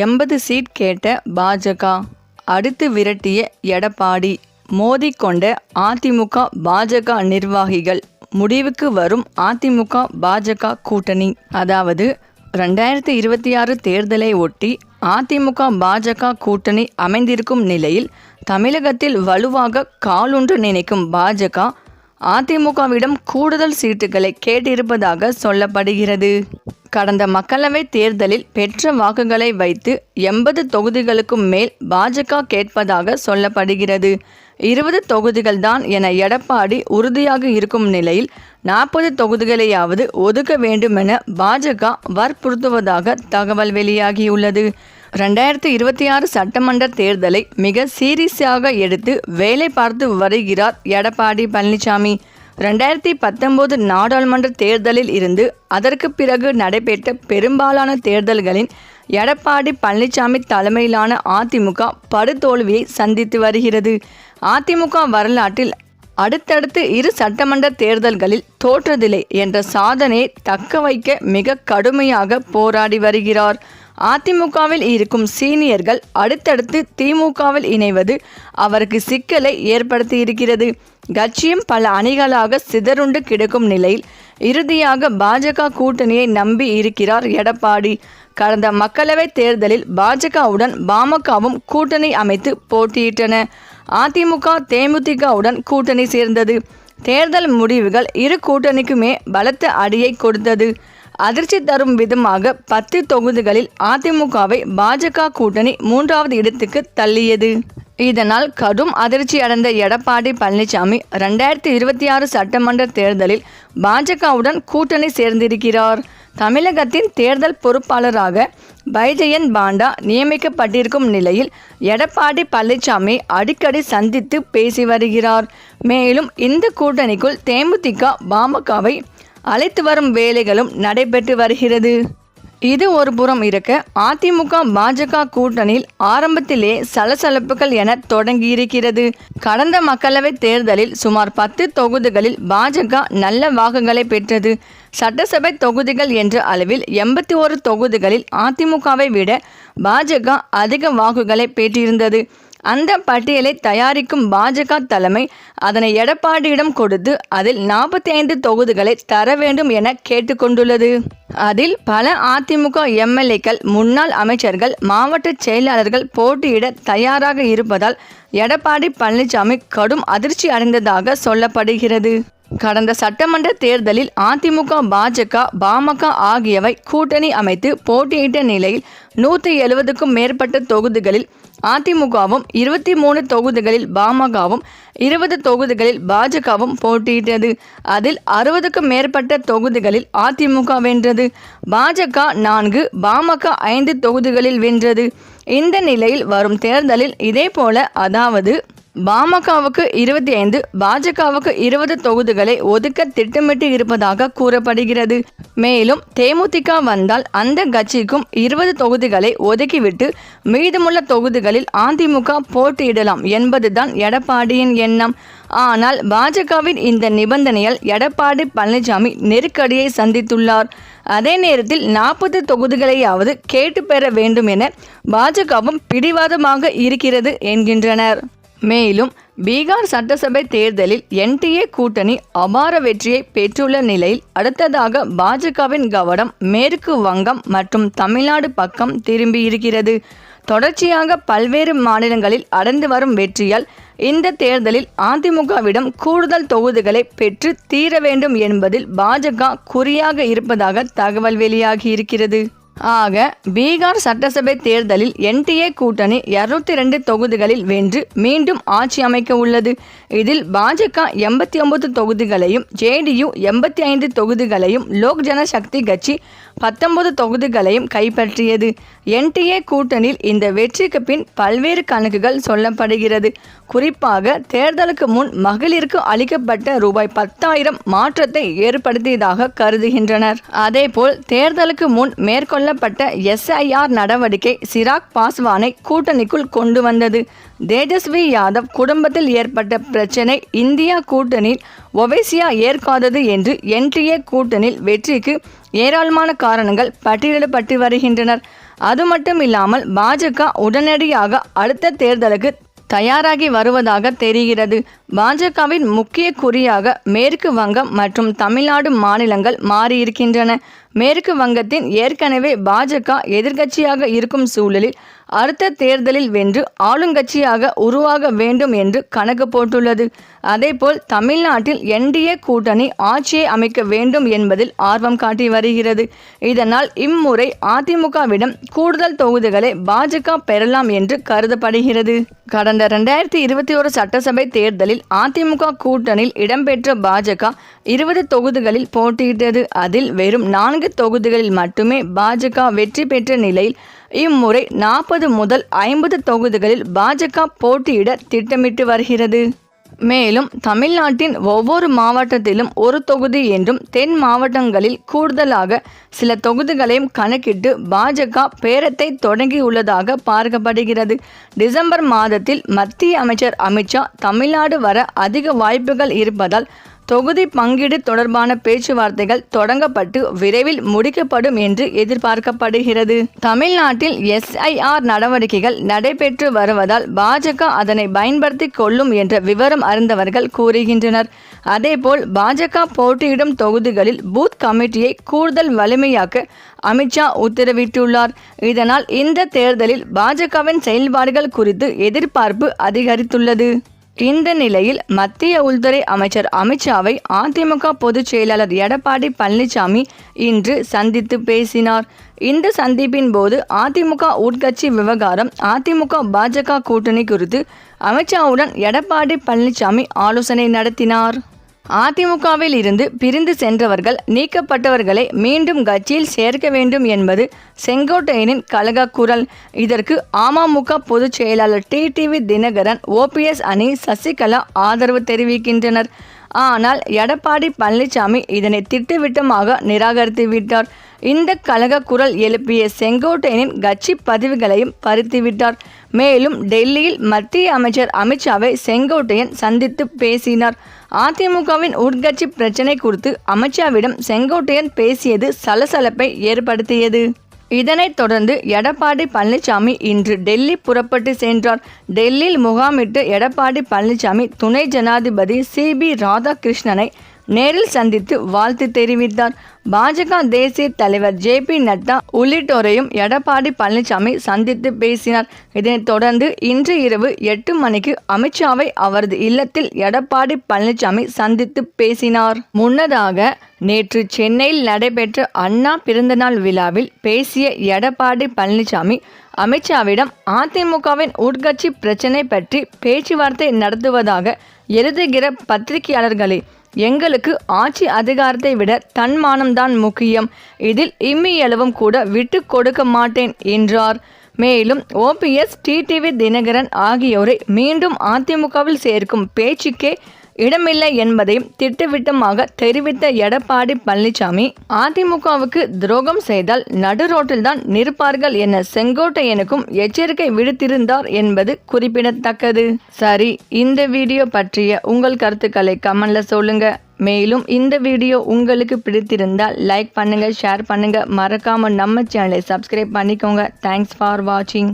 எண்பது சீட் கேட்ட பாஜக அடுத்து விரட்டிய எடப்பாடி மோதிக்கொண்ட அதிமுக பாஜக நிர்வாகிகள். முடிவுக்கு வரும் அதிமுக பாஜக கூட்டணி. அதாவது ரெண்டாயிரத்தி இருபத்தி ஆறு தேர்தலை ஒட்டி அதிமுக பாஜக கூட்டணி அமைந்திருக்கும் நிலையில் தமிழகத்தில் வலுவாக காலூன்று நினைக்கும் பாஜக அதிமுகவிடம் கூடுதல் சீட்டுகளை கேட்டிருப்பதாக சொல்லப்படுகிறது. கடந்த மக்களவைத் தேர்தலில் பெற்ற வாக்குகளை வைத்து எண்பது தொகுதிகளுக்கும் மேல் பாஜக கேட்பதாக சொல்லப்படுகிறது. இருபது தொகுதிகள்தான் என எடப்பாடி உறுதியாக இருக்கும் நிலையில் நாற்பது தொகுதிகளையாவது ஒதுக்க வேண்டுமென பாஜக வற்புறுத்துவதாக தகவல் வெளியாகியுள்ளது. ரெண்டாயிரத்தி இருபத்தி ஆறு சட்டமன்ற தேர்தலை மிக சீரியஸாக எடுத்து வேலை பார்த்து வருகிறார் எடப்பாடி பழனிசாமி. ரெண்டாயிரத்தி பத்தொன்பது நாடாளுமன்ற தேர்தலில் இருந்து அதற்கு பிறகு நடைபெற்ற பெரும்பாலான தேர்தல்களின் எடப்பாடி பழனிசாமி தலைமையிலான அதிமுக படுதோல்வியை சந்தித்து வருகிறது. அதிமுக வரலாற்றில் அடுத்தடுத்து இரு சட்டமன்ற தேர்தல்களில் தோற்றதில்லை என்ற சாதனையை தக்க வைக்க மிக கடுமையாக போராடி வருகிறார். அதிமுகவில் இருக்கும் சீனியர்கள் அடுத்தடுத்து திமுகவில் இணைவது அவருக்கு சிக்கலை ஏற்படுத்தி இருக்கிறது கட்சியும் பல அணிகளாக சிதறுண்டு கிடக்கும் நிலையில் இறுதியாக பாஜக கூட்டணியை நம்பி இருக்கிறார் எடப்பாடி. கடந்த மக்களவைத் தேர்தலில் பாஜகவுடன் பாமகவும் கூட்டணி அமைத்து போட்டியிட்டன. அதிமுக தேமுதிகவுடன் கூட்டணி சேர்ந்தது. தேர்தல் முடிவுகள் இரு கூட்டணிக்குமே பலத்த அடியை கொடுத்தது. அதிர்ச்சி தரும் விதமாக பத்து தொகுதிகளில் அதிமுகவை பாஜக கூட்டணி மூன்றாவது இடத்துக்கு தள்ளியது. இதனால் கடும் அதிர்ச்சி அடைந்த எடப்பாடி பழனிசாமி ரெண்டாயிரத்தி இருபத்தி ஆறு சட்டமன்ற தேர்தலில் பாஜகவுடன் கூட்டணி சேர்ந்திருக்கிறார். தமிழகத்தின் தேர்தல் பொறுப்பாளராக பைஜயன் பாண்டா நியமிக்கப்பட்டிருக்கும் நிலையில் எடப்பாடி பழனிசாமி அடிக்கடி சந்தித்து பேசி வருகிறார். மேலும் இந்த கூட்டணிக்குள் தேமுதிக பாமகவை அழைத்து வரும் வேலைகளும் நடைபெற்று வருகிறது. இது ஒரு புறம் இருக்க. அதிமுக பாஜக கூட்டணியில் ஆரம்பத்திலே சலசலப்புகள் என தொடங்கியிருக்கிறது. கடந்த மக்களவைத் தேர்தலில் சுமார் பத்து தொகுதிகளில் பாஜக நல்ல வாக்குகளை பெற்றது. சட்டசபை தொகுதிகள் என்ற அளவில் எண்பத்தி ஒரு தொகுதிகளில் அதிமுகவை விட பாஜக அதிக வாக்குகளை பெற்றிருந்தது. அந்த பட்டியலை தயாரிக்கும் பாஜக தலைமை அதனை எடப்பாடியிடம் கொடுத்து அதில் நாற்பத்தி ஐந்து தொகுதிகளை தர வேண்டும் என கேட்டுக்கொண்டுள்ளது. அதில் பல அதிமுக எம்எல்ஏக்கள் முன்னாள் அமைச்சர்கள் மாவட்ட செயலாளர்கள் போட்டியிட தயாராக இருப்பதால் எடப்பாடி பழனிசாமி கடும் அதிர்ச்சி அடைந்ததாக சொல்லப்படுகிறது. கடந்த சட்டமன்ற தேர்தலில் அதிமுக பாஜக பாமக ஆகியவை கூட்டணி அமைத்து போட்டியிட்ட நிலையில் நூற்றி எழுபதுக்கும் மேற்பட்ட தொகுதிகளில் அதிமுகவும் இருபத்தி மூணு தொகுதிகளில் பாமகவும் இருபது தொகுதிகளில் பாஜகவும் போட்டியிட்டது. அதில் அறுபதுக்கும் மேற்பட்ட தொகுதிகளில் அதிமுக வென்றது. பாஜக நான்கு பாமக ஐந்து தொகுதிகளில் வென்றது. இந்த நிலையில் வரும் தேர்தலில் இதேபோல அதாவது பாமகவுக்கு இருபத்தி ஐந்து பாஜகவுக்கு இருபது தொகுதிகளை ஒதுக்க திட்டமிட்டு இருப்பதாக கூறப்படுகிறது. மேலும் தேமுதிக வந்தால் அந்த கட்சிக்கும் இருபது தொகுதிகளை ஒதுக்கிவிட்டு மீதமுள்ள தொகுதிகளில் அதிமுக போட்டியிடலாம் என்பதுதான் எடப்பாடியின் எண்ணம். ஆனால் பாஜகவின் இந்த நிபந்தனையால் எடப்பாடி பழனிசாமி நெருக்கடியை சந்தித்துள்ளார். அதே நேரத்தில் நாற்பது தொகுதிகளையாவது கேட்டு பெற வேண்டும் என பாஜகவும் பிடிவாதமாக இருக்கிறது என்கின்றனர். மேலும் பீகார் சட்டசபை தேர்தலில் என்டிஏ கூட்டணி அபார வெற்றியை பெற்றுள்ள நிலையில் அடுத்ததாக பாஜகவின் கவனம் மேற்கு வங்கம் மற்றும் தமிழ்நாடு பக்கம் திரும்பியிருக்கிறது தொடர்ச்சியாக பல்வேறு மாநிலங்களில் அடைந்து வரும் வெற்றியால் இந்த தேர்தலில் அதிமுகவிடம் கூடுதல் தொகுதிகளை பெற்று தீர வேண்டும் என்பதில் பாஜக குறியாக இருப்பதாக தகவல் வெளியாகியிருக்கிறது ஆக பீகார் சட்டசபை தேர்தலில் என்டிஏ கூட்டணி இருநூத்தி ரெண்டு தொகுதிகளில் வென்று மீண்டும் ஆட்சி அமைக்க உள்ளது இதில் பாஜக எண்பத்தி ஒன்பது தொகுதிகளையும் ஜேடியு எண்பத்தி ஐந்து தொகுதிகளையும் லோக் ஜனசக்தி கட்சி பத்தொன்பது தொகுதிகளையும் கைப்பற்றியது. என்டிஏ கூட்டணியில் இந்த வெற்றிக்கு பின் பல்வேறு கணக்குகள் சொல்லப்படுகிறது. குறிப்பாக தேர்தலுக்கு முன் மகளிருக்கு அளிக்கப்பட்ட ரூபாய் பத்தாயிரம் மாற்றத்தை ஏற்படுத்தியதாக கருதுகின்றனர். அதேபோல் தேர்தலுக்கு முன் மேற்கொள்ளப்பட்ட எஸ்ஐஆர் நடவடிக்கை சிராக் பாஸ்வானை கூட்டணிக்குள் கொண்டு வந்தது. தேஜஸ்வி யாதவ் குடும்பத்தில் ஏற்பட்ட பிரச்சனை இந்தியா கூட்டணியில் ஒவைசியா ஏற்காதது என்று என்டிஏ கூட்டணியில் வெற்றிக்கு ஏராளமான காரணங்கள் பட்டியலிடப்பட்டு வருகின்றனர். அது மட்டும் இல்லாமல் பாஜக உடனடியாக அடுத்த தேர்தலுக்கு தயாராகி வருவதாக தெரிகிறது. பாஜகவின் முக்கிய குறியாக மேற்கு வங்கம் மற்றும் தமிழ்நாடு மாநிலங்கள் மாறியிருக்கின்றன. மேற்கு வங்கத்தின் ஏற்கனவே பாஜக எதிர்க்கட்சியாக இருக்கும் சூழலில் அடுத்த தேர்தலில் வென்று ஆளுங்கட்சியாக உருவாக வேண்டும் என்று கணக்கு போட்டுள்ளது. அதேபோல் தமிழ்நாட்டில் என்டிஏ கூட்டணி ஆட்சியை அமைக்க வேண்டும் என்பதில் ஆர்வம் காட்டி வருகிறது. இதனால் இம்முறை அதிமுகவிடம் கூடுதல் தொகுதிகளை பாஜக பெறலாம் என்று கருதப்படுகிறது. கடந்த ரெண்டாயிரத்தி இருபத்தி ஒரு சட்டசபை தேர்தலில் அதிமுக கூட்டணியில் இடம்பெற்ற பாஜக இருபது தொகுதிகளில் போட்டியிட்டது. அதில் வெறும் நான்கு தொகுதிகளில் மட்டுமே பாஜக வெற்றி பெற்ற நிலையில் இம்முறை நாற்பது முதல் ஐம்பது தொகுதிகளில் பாஜக போட்டியிட திட்டமிட்டு வருகிறது. மேலும் தமிழ்நாட்டின் ஒவ்வொரு மாவட்டத்திலும் ஒரு தொகுதி என்றும் தென் மாவட்டங்களில் கூடுதலாக சில தொகுதிகளையும் கணக்கிட்டு பாஜக பேரத்தை தொடங்கியுள்ளதாக பார்க்கப்படுகிறது. டிசம்பர் மாதத்தில் மத்திய அமைச்சர் அமித்ஷா தமிழ்நாடு வர அதிக வாய்ப்புகள் இருப்பதால் தொகுதி பங்கீடு தொடர்பான பேச்சுவார்த்தைகள் தொடங்கப்பட்டு விரைவில் முடிக்கப்படும் என்று எதிர்பார்க்கப்படுகிறது. தமிழ்நாட்டில் எஸ்ஐஆர் நடவடிக்கைகள் நடைபெற்று வருவதால் பாஜக அதனை பயன்படுத்தி கொள்ளும் என்ற விவரம் அறிந்தவர்கள் கூறுகின்றனர். அதேபோல் பாஜக போட்டியிடும் தொகுதிகளில் பூத் கமிட்டியை கூடுதல் வலிமையாக்க அமித்ஷா உத்தரவிட்டுள்ளார். இதனால் இந்த தேர்தலில் பாஜகவின் செயல்பாடுகள் குறித்து எதிர்பார்ப்பு அதிகரித்துள்ளது. இந்த நிலையில் மத்திய உள்துறை அமைச்சர் அமித்ஷாவை அதிமுக பொதுச் செயலாளர் எடப்பாடி பழனிசாமி இன்று சந்தித்து பேசினார். இந்த சந்திப்பின் போது அதிமுக உட்கட்சி விவகாரம் அதிமுக பாஜக கூட்டணி குறித்து அமித்ஷாவுடன் எடப்பாடி பழனிசாமி ஆலோசனை நடத்தினார். அதிமுகவில் இருந்து பிரிந்து சென்றவர்கள் நீக்கப்பட்டவர்களை மீண்டும் கட்சியில் சேர்க்க வேண்டும் என்பது செங்கோட்டையனின் கழக குரல். இதற்கு அமமுக பொதுச் செயலாளர் டிடிவி தினகரன் ஓபிஎஸ் அணி சசிகலா ஆதரவு தெரிவிக்கின்றனர். ஆனால் எடப்பாடி பழனிசாமி இதனை திட்டவிட்டமாக நிராகரித்து விட்டார் இந்த கழக குரல் எழுப்பிய செங்கோட்டையனின் கட்சி பதவிகளையும் பறித்துவிட்டார். மேலும் டெல்லியில் மத்திய அமைச்சர் அமித்ஷாவை செங்கோட்டையன் சந்தித்து பேசினார். அதிமுகவின் உட்கட்சி பிரச்சினை குறித்து அமித்ஷாவிடம் செங்கோட்டையன் பேசியது சலசலப்பை ஏற்படுத்தியது. இதனைத் தொடர்ந்து எடப்பாடி பழனிசாமி இன்று டெல்லி புறப்பட்டு சென்றார். டெல்லியில் முகாமிட்டு எடப்பாடி பழனிசாமி துணை ஜனாதிபதி சி பி ராதாகிருஷ்ணனை நேரில் சந்தித்து வாழ்த்து தெரிவித்தார். பாஜக தேசிய தலைவர் ஜே பி நட்டா உள்ளிட்டோரையும் எடப்பாடி பழனிசாமி சந்தித்து பேசினார். இதனைத் தொடர்ந்து இன்று இரவு எட்டு மணிக்கு அமித்ஷாவை அவரது இல்லத்தில் எடப்பாடி பழனிசாமி சந்தித்து பேசினார். முன்னதாக நேற்று சென்னையில் நடைபெற்ற அண்ணா பிறந்தநாள் விழாவில் பேசிய எடப்பாடி பழனிசாமி அமித்ஷாவிடம் அதிமுகவின் உட்கட்சி பிரச்சினை பற்றி பேச்சுவார்த்தை நடத்துவதாக எழுதுகிற பத்திரிகையாளர்களே எங்களுக்கு ஆட்சி அதிகாரத்தை விட தன்மானம்தான் முக்கியம். இதில் இம்மியளவும் கூட விட்டு கொடுக்க மாட்டேன் என்றார். மேலும் ஓபிஎஸ் டிடிவி தினகரன் ஆகியோரை மீண்டும் அதிமுகவில் சேர்க்கும் பேச்சுக்கே இடமில்லை என்பதையும் திட்டவிட்டமாக தெரிவித்த எடப்பாடி பழனிசாமி அதிமுகவுக்கு துரோகம் செய்தால் நடு ரோட்டில்தான் நிற்பார்கள் என செங்கோட்டையனுக்கும் எச்சரிக்கை விடுத்திருந்தார் என்பது குறிப்பிடத்தக்கது. சரி இந்த வீடியோ பற்றிய உங்கள் கருத்துக்களை கமெண்ட்ல சொல்லுங்க. மேலும் இந்த வீடியோ உங்களுக்கு பிடித்திருந்தால் லைக் பண்ணுங்க ஷேர் பண்ணுங்க. மறக்காம நம்ம சேனலை சப்ஸ்கிரைப் பண்ணிக்கோங்க. தேங்க்ஸ் ஃபார் வாட்சிங்